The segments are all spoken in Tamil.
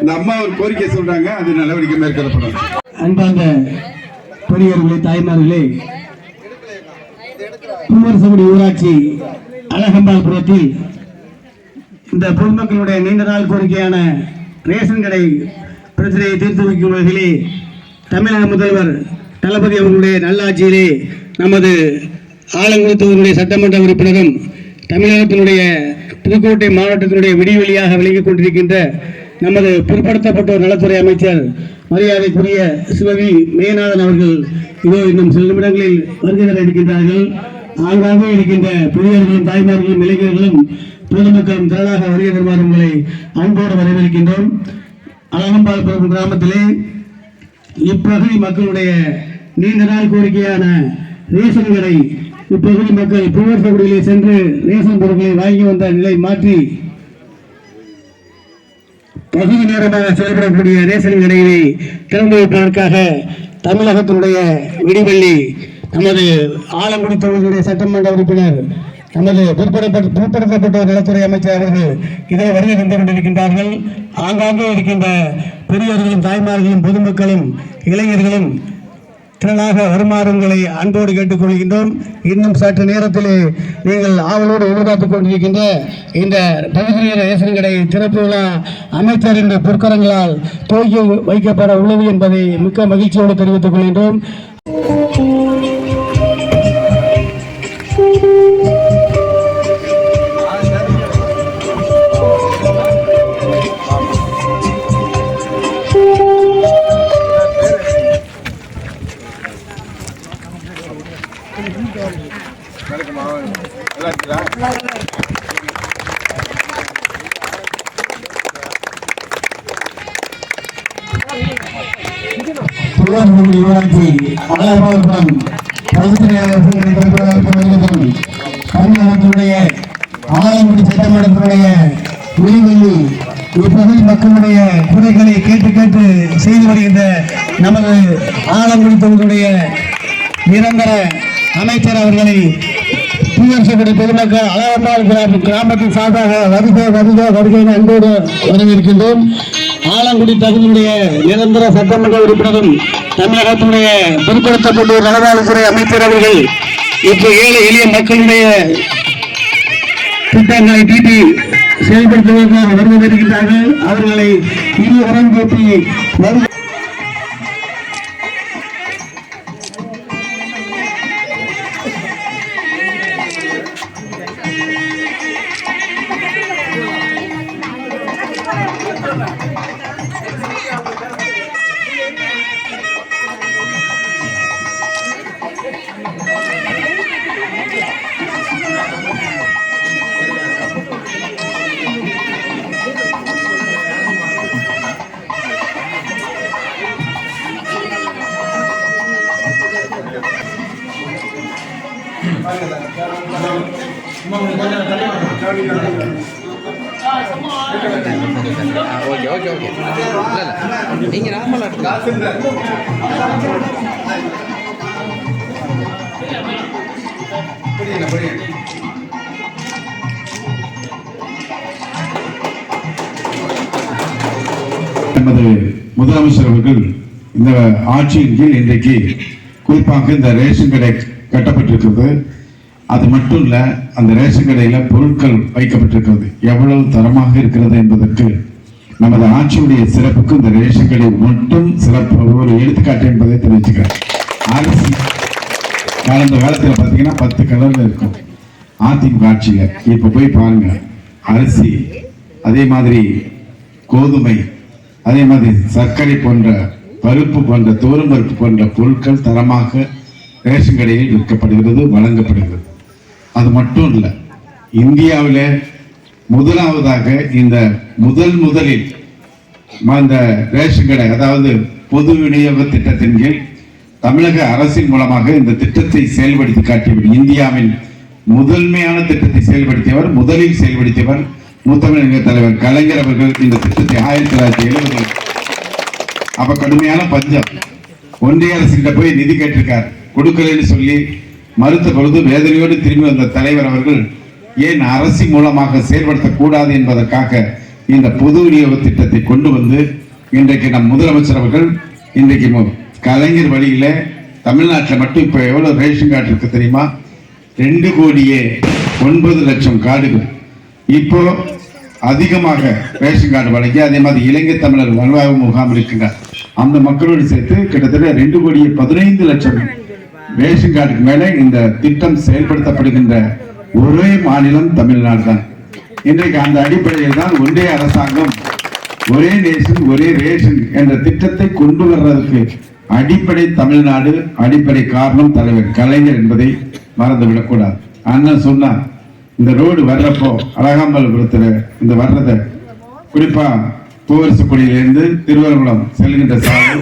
இந்த அம்மா ஒரு கோரிக்கை சொல்றாங்க அது நடவடிக்கை மேற்கொள்ளப்படும். அன்பார்ந்த பெரியவர்களே தாய்மார்களே குமரசகுடி ஊராட்சி அழகம்பாள்புரத்தில் இந்த பொதுமக்களுடைய நீண்ட நாள் கோரிக்கையான ரேஷன் கடை பிரச்சனையை தீர்த்து வைக்கும் வகையிலே தமிழக முதல்வர் தளபதி அவர்களுடைய நல்லாட்சியிலே நமது ஆலங்குடி சட்டமன்ற உறுப்பினரும் தமிழகத்தினுடைய புதுக்கோட்டை மாவட்டத்தினுடைய விடிவெளியாக விளங்கிக் கொண்டிருக்கின்ற நமது பிற்படுத்தப்பட்டோர் நலத்துறை அமைச்சர் மரியாதைக்குரிய சிவவி மேநாதன் அவர்கள் இதோ இன்னும் சில நிமிடங்களில் வருகை தர இருக்கின்றார்கள். ஆங்காங்கே இருக்கின்ற பெரியவர்களும் தாய்மார்களும் இளைஞர்களும் பொதுமக்களும் திரளாக வருகை தருமாறு உங்களை அன்போடு வரவேற்கின்றோம். அழகம்பாள்புரம் கிராமத்திலே இப்பகுதி மக்களுடைய நீண்ட நாள் கோரிக்கையான ரேஷன் கடை இப்பகுதி மக்கள் புவர் பகுதியிலே சென்று ரேஷன் பொருட்களை வாங்கி வந்த நிலை மாற்றி பகுதி நேரமாக செயல்படக்கூடிய ரேசன் கடையினை திறந்து வைப்பதற்காக தமிழகத்தினுடைய விடிவள்ளி நமது ஆலங்குடி தொகுதியுடைய சட்டமன்ற உறுப்பினர் நமது பிற்படுத்தப்பட்ட பிற்படுத்தப்பட்டோர் நலத்துறை அமைச்சர் அவர்கள் இதை வருகை தந்து கொண்டிருக்கின்றார்கள். ஆங்காங்கே இருக்கின்ற பெரியவர்களும் தாய்மார்களும் பொதுமக்களும் இளைஞர்களும் திரளாக வருமாறு உங்களை அன்போடு கேட்டுக்கொள்கின்றோம். இன்னும் சற்று நேரத்திலே நீங்கள் ஆவலோடு எதிர்பார்த்துக் கொண்டிருக்கின்ற இந்த பகுதிய ரேசன் கடை திறப்பு விழா அமைச்சரின் பொற்கரங்களால் துவக்கி வைக்கப்பட உள்ளது என்பதை மிக்க மகிழ்ச்சியோடு தெரிவித்துக் கொள்கின்றோம். திருவாரூர் தமிழகத்தினுடைய ஆலங்குடி சட்டமன்றத்தினுடைய விழிவெள்ளி இப்பகுதி மக்களுடைய குறைகளை கேட்டு கேட்டு செய்து வருகின்ற நமது ஆலங்குடி தொகுதியுடைய நிரந்தர அமைச்சர் அவர்களை பூவரசகுடி பொதுமக்கள் அழகம்பாள் கிராம கிராமத்தின் சார்பாக வருக வருக வருகை அன்போடு வரவேற்கின்றோம். ஆலங்குடி தகுதியுடைய நிரந்தர சட்டமன்ற உறுப்பினரும் தமிழகத்தினுடைய பிற்படுத்தப்பட்டோர் நலவாழ்வுத்துறை அமைச்சர் அவர்கள் இப்போ ஏழை எளிய மக்களுடைய திட்டங்களை தீட்டி செயல்படுத்துவதற்காக வருகை வருகின்றார்கள் அவர்களை இரு உரம் வருகை ஓகே ஓகே ஓகே இல்லை இல்லை நீங்கள் நார்மலாக எடுத்துக்கலாம் நமது முதலமைச்சர் அவர்கள் இந்த ஆட்சியின் கீழ் இன்றைக்கு குறிப்பாக இந்த ரேஷன் கடை கட்டப்பட்டிருக்கிறது. அது மட்டும் இல்ல அந்த ரேஷன் கடையில பொருட்கள் வைக்கப்பட்டிருக்கிறது. எவ்வளவு தரமாக இருக்கிறது என்பதற்கு நமது ஆட்சியுடைய சிறப்புக்கு இந்த ரேஷன் கடை மட்டும் சிறப்பு. ஒரு எடுத்துக்காட்டு என்பதை தெரிவிச்சுக்கிறேன். அரிசி கடந்த காலத்துல பாத்தீங்கன்னா பத்து கலர்ல இருக்கும். அதிமுக ஆட்சியில. இப்ப போய் பாருங்க. அரிசி அதே மாதிரி கோதுமை அதே மாதிரி சர்க்கரை போன்ற பருப்பு போன்ற தோறும் பருப்பு போன்ற பொருட்கள் தரமாக ரேஷன் கடையில் விற்கப்படுகிறது வழங்கப்படுகிறது. அது மட்டும் இல்லை இந்தியாவில் முதலாவதாக இந்த முதல் முதலில் அந்த ரேஷன் கடை அதாவது பொது விநியோக திட்டத்தின் கீழ் தமிழக அரசின் மூலமாக இந்த திட்டத்தை செயல்படுத்தி காட்டியவர் இந்தியாவின் முதன்மையான திட்டத்தை செயல்படுத்தியவர் முதலில் செயல்படுத்தியவர் மூத்தமிழக தலைவர் கலைஞர் அவர்கள் இந்த திட்டத்தை ஆயிரத்தி தொள்ளாயிரத்தி எழுபது அப்ப கடுமையான பஞ்சம். ஒன்றிய அரசுகிட்ட போய் நிதி கேட்டிருக்கார். கொடுக்கலன்னு சொல்லி மறுத்த பொழுது வேதனையோடு திரும்பி வந்த தலைவர் அவர்கள் ஏன் அரசு மூலமாக செயல்படுத்தக்கூடாது என்பதற்காக இந்த பொது விநியோக திட்டத்தை கொண்டு வந்து இன்றைக்கு நம் முதலமைச்சர் அவர்கள் இன்றைக்கு கலைஞர் வழியில் தமிழ்நாட்டில் மட்டும் இப்போ எவ்வளோ ரேஷன் கார்டு இருக்குது தெரியுமா? ரெண்டு கோடியே ஒன்பது லட்சம் கார்டுகள். இப்போ அதிகமாக ரேஷன் கார்டு வழங்கி அதே மாதிரி இலங்கை தமிழர் நல்வாழ்வு முகாம் இருக்குங்க அந்த மக்களோடு சேர்த்து கிட்டத்தட்ட ரெண்டு கோடியே பதினைந்து லட்சம் ரேஷன் கார்டுக்கு மேலே இந்த திட்டம் செயல்படுத்தப்படுகின்ற ஒரே மாநிலம் தமிழ்நாடு தான் இன்றைக்கு அந்த அடிப்படையில் தான் ஒன்றிய அரசாங்கம் ஒரே நேசன் ஒரே ரேஷன் என்ற திட்டத்தை கொண்டு வர்றதுக்கு அடிப்படை தமிழ்நாடு அடிப்படை காரணம் தலைவர் கலைஞர் என்பதை மறந்துவிடக்கூடாது. அண்ணன் சொன்னார் இந்த ரோடு வர்றப்போ அழகாம்பலபுரத்துல இந்த வர்றதை குறிப்பா பூவரசுக்குடியிலிருந்து திருவரங்குளம் செல்கின்ற சாலை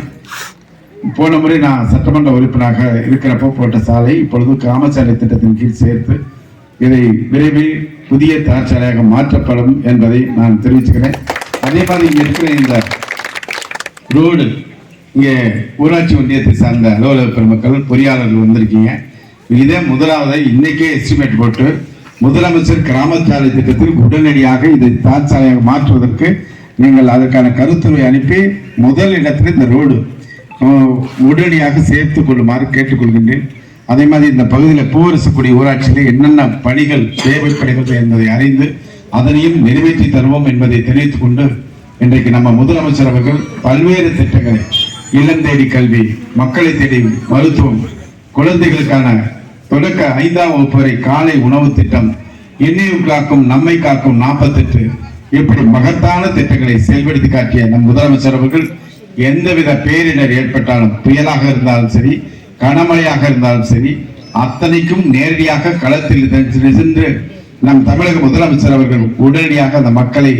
போன முறை நான் சட்டமன்ற உறுப்பினராக இருக்கிறப்போ போட்ட சாலை இப்பொழுது கிராமச்சாலை திட்டத்தின் கீழ் சேர்த்து இதை விரைவில் புதிய தார்ச்சாலையாக மாற்றப்படும் என்பதை நான் தெரிவிச்சுக்கிறேன். அதே மாதிரி இங்கே இருக்கிற இந்த ரோடு இங்கே ஊராட்சி ஒன்றியத்தை சார்ந்த அலுவலக பெருமக்கள் பொறியாளர்கள் வந்திருக்கீங்க. இதே முதலாவது இன்னைக்கே எஸ்டிமேட் போட்டு முதலமைச்சர் கிராமச்சாலை திட்டத்தில் உடனடியாக இதை தார்ச்சாலையாக மாற்றுவதற்கு நீங்கள் அதற்கான கருத்துரை அனுப்பி முதல் இடத்துல இந்த ரோடு உடனடியாக சேர்த்து கொள்ளுமாறு கேட்டுக்கொள்கின்றேன். அதே மாதிரி இந்த பகுதியில் பூவரசுக்குடி ஊராட்சியில் என்னென்ன பணிகள் தேவைப்படுகிறது என்பதை அறிந்து அதனையும் நிறைவேற்றி தருவோம் என்பதை தெரிவித்துக் கொண்டு இன்றைக்கு நம்ம முதலமைச்சர் அவர்கள் பல்வேறு திட்டங்களை இல்லம் தேடி கல்வி மக்களை தேடி மருத்துவம் குழந்தைகளுக்கான தொடக்க ஐந்தாம் வகுப்பு வரை காலை உணவு திட்டம் எண்ணியும் காக்கும் நம்மை காக்கும் நாற்பத்தெட்டு இப்படி மகத்தான திட்டங்களை செயல்படுத்தி காட்டிய நம் முதலமைச்சர் அவர்கள் எந்தவித பேரிடர் ஏற்பட்டாலும் புயலாக இருந்தாலும் சரி கனமழையாக இருந்தாலும் சரி அத்தனைக்கும் நேரடியாக களத்தில் சென்று நம் தமிழக முதலமைச்சர் அவர்கள் உடனடியாக அந்த மக்களை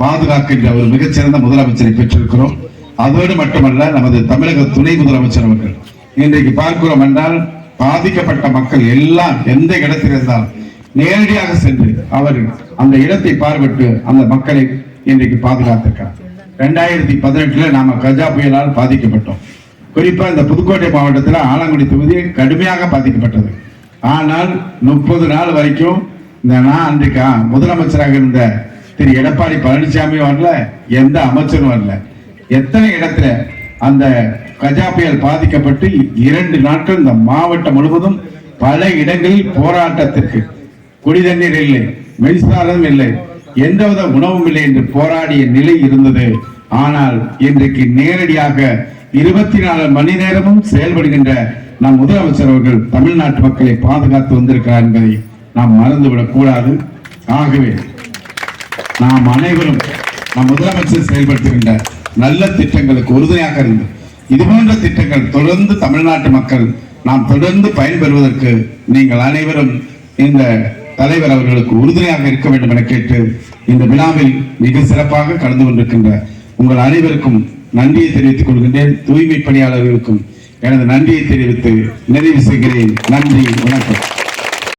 பாதுகாக்கின்ற ஒரு மிகச்சிறந்த முதலமைச்சரை பெற்றிருக்கிறோம். அதோடு மட்டுமல்ல நமது தமிழக துணை முதலமைச்சர் அவர்கள். இன்றைக்கு பார்க்கிறோம் என்றால் பாதிக்கப்பட்ட மக்கள் எல்லாம் எந்த இடத்தில் இருந்தாலும் நேரடியாக சென்று அவர் அந்த இடத்தை பார்வையிட்டு அந்த மக்களை இன்றைக்கு பாதுகாத்திருக்கிறார். ரெண்டாயிரத்தி பதினெட்டுல நாம கஜா புயலால் பாதிக்கப்பட்டோம். குறிப்பா இந்த புதுக்கோட்டை மாவட்டத்தில் ஆலங்குடி தொகுதி கடுமையாக பாதிக்கப்பட்டது. ஆனால் முப்பது நாள் வரைக்கும் இந்த நான் அன்றைக்கு முதலமைச்சராக இருந்த திரு எடப்பாடி பழனிசாமி வரல எந்த அமைச்சரும் வரல. எத்தனை இடத்துல அந்த கஜா புயல் பாதிக்கப்பட்டு இரண்டு நாட்கள் இந்த மாவட்டம் முழுவதும் பல இடங்களில் போராட்டத்திற்கு குடி தண்ணீர் இல்லை மின்சாரம் இல்லை எந்தவித உணவும் இல்லை என்று போராடிய நிலை இருந்தது. ஆனால் இன்றைக்கு நேரடியாக இருபத்தி நாலு மணி நேரமும் செயல்படுகின்ற நம் முதலமைச்சர் அவர்கள் தமிழ்நாட்டு மக்களை பாதுகாத்து வந்திருக்கிறார் என்பதை நாம் மறந்துவிடக் கூடாது. ஆகவே நாம் அனைவரும் நம் முதலமைச்சர் செயல்படுத்துகின்ற நல்ல திட்டங்களுக்கு உறுதுணையாக இருந்து இது போன்ற திட்டங்கள் தொடர்ந்து தமிழ்நாட்டு மக்கள் நாம் தொடர்ந்து பயன்பெறுவதற்கு நீங்கள் அனைவரும் இந்த தலைவர் அவர்களுக்கு உறுதுணையாக இருக்க வேண்டும் என கேட்டு இந்த விழாவில் மிக சிறப்பாக கலந்து கொண்டிருக்கின்ற உங்கள் அனைவருக்கும் நன்றியை தெரிவித்துக் கொள்கின்றேன். தூய்மை பணியாளர்களுக்கும் எனது நன்றியை தெரிவித்து நிறைவு செய்கிறேன். நன்றி வணக்கம்.